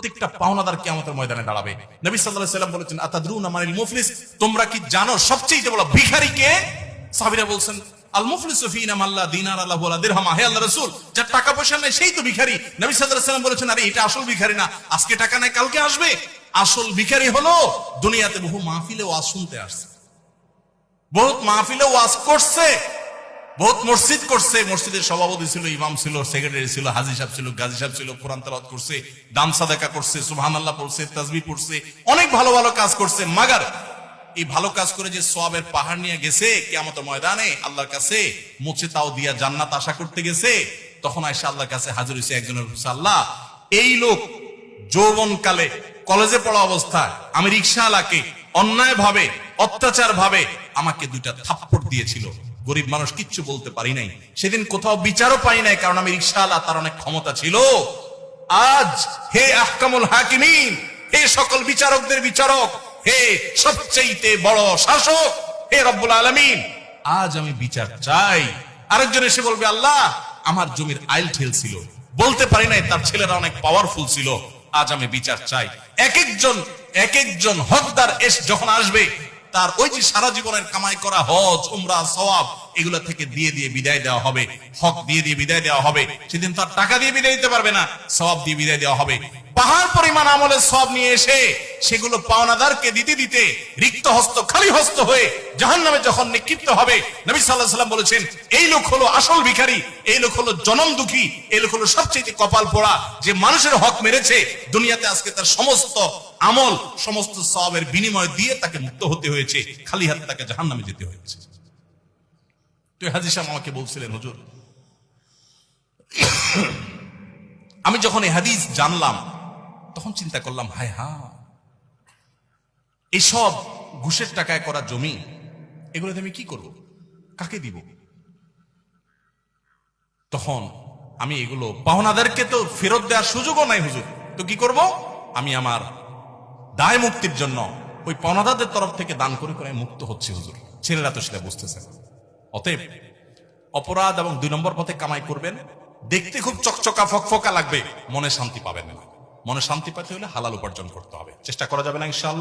প্রত্যেকটা পাওনাদার কিয়ামতের ময়দানে দাঁড়াবে। নবী সাল্লাম বলেছেন, আতাদরুনা মুফলিস? তোমরা কি জানো সবচেয়ে বড় ভিখারি কে? সাহাবীরা বলছেন আজকে টাকা নাই, কালকে আসবে। আসল ভিখারি হলো দুনিয়াতে বহু মাহফিলে ওয়াজ শুনতে আসছে। বহুত মাহফিলে ওয়াজ করছে। বহুত মসজিদ করছে, মসজিদের সভাপতি ছিল, ইমাম ছিল, সেক্রেটারি ছিল, হাজি সাহেব ছিল, গাজী সাহেব ছিল, কোরআন তেলাওয়াত করছে দান সাদাকা করছে, সুবহানাল্লাহ পড়ছে, তাসবিহ পড়ছে, অনেক ভালো ভালো কাজ করছে, মাগার এই ভালো কাজ করে যে সোয়াবের পাহাড় নিয়ে গেছে, কিয়ামতের ময়দানে আল্লাহর কাছে মুছে তাও দিয়া জান্নাত আশা করতে গেছে, তখন আয়সা আল্লাহর কাছে হাজির হয়েছে একজনের আল্লাহ। এই লোক যৌবন কালে কলেজে পড়া অবস্থায়, আমি রিক্সাওয়ালাকে অন্যায় ভাবে অত্যাচার ভাবে আমাকে দুইটা থাপ্পড় দিয়েছিল। গরিব মানুষ কিচ্ছু বলতে পারি নাই। সেদিন কোথাও বিচারও পাই নাই, কারণ আমি রিক্সাওয়ালা, তার অনেক ক্ষমতা ছিল। আজ হে আহকামুল হাকিমিন, হে সকল বিচারকদের বিচারক, হে সবচেয়ে বড় শাসক, হে রব্বুল আলমিন, আজ আমি বিচার চাই। আরেকজন এসে বলবে, আল্লাহ, আমার জমির আইল ঠেল ছিল। বলতে পারি নাই, তার ছেলেরা অনেক পাওয়ারফুল ছিল। আজ আমি বিচার চাই। এক একজন এক একজন হকদার এস যখন আসবে তার ওই যে সারা জীবনের কামাই করা হজ, উমরা, সওয়াব, এগুলো থেকে দিয়ে দিয়ে বিদায় দেওয়া হবে। হক দিয়ে দিয়ে বিদায় দেওয়া হবে। সেদিন তার টাকা দিয়ে বিদায় দিতে পারবে না, সওয়াব দিয়ে বিদায় দেওয়া হবে। পাহাড় পরিমাণ আমলে সব নিয়ে এসে সেগুলো পাওনাদারকে দিতে দিতে রিক্ত হস্ত খালি হস্ত হয়ে জাহান নামে যখন নিক্ষিপ্ত হবে, নবী সাল্লাহ সাল্লাম বলেছেন, এই লোক হলো আসল ভিখারি, এই লোক হলো জনম দুঃখী, এই লোক হলো সবচেয়ে কপাল পোড়া, যে মানুষের হক মেরেছে, দুনিয়াতে আজকে তার সমস্ত আমল, সমস্ত সবের বিনিময় দিয়ে তাকে মুক্ত হতে হয়েছে, খালি হাতে তাকে জাহান নামে যেতে হয়েছে। তো হাজি সাহেব আমাকে বলছিলেন, হুজুর, আমি যখন এই হাদিস জানলাম, তখন চিন্তা করলাম, হায় হা এসব ঘুষের টাকায় করা জমি, এগুলোতে আমি কি করব? কাকে দিব? তখন আমি এগুলো পাওনাদেরকে তো ফেরত দেওয়ার সুযোগও নাই হুজুর। তো কি করব? আমি আমার দায় মুক্তির জন্য ওই পাওনাদারদের তরফ থেকে দান করে করে মুক্ত হচ্ছে হুজুর। ছেলেরা তো সেটা বুঝতেছে অতএব অপরাধ এবং দুই নম্বর পথে কামাই করবেন। দেখতে খুব চকচকা, ফকফকা লাগবে। মনে শান্তি পাবেন না। মনে শান্তি পেতে হলে হালাল উপার্জন করতে হবে। চেষ্টা করা যাবে না ইনশাআল্লাহ।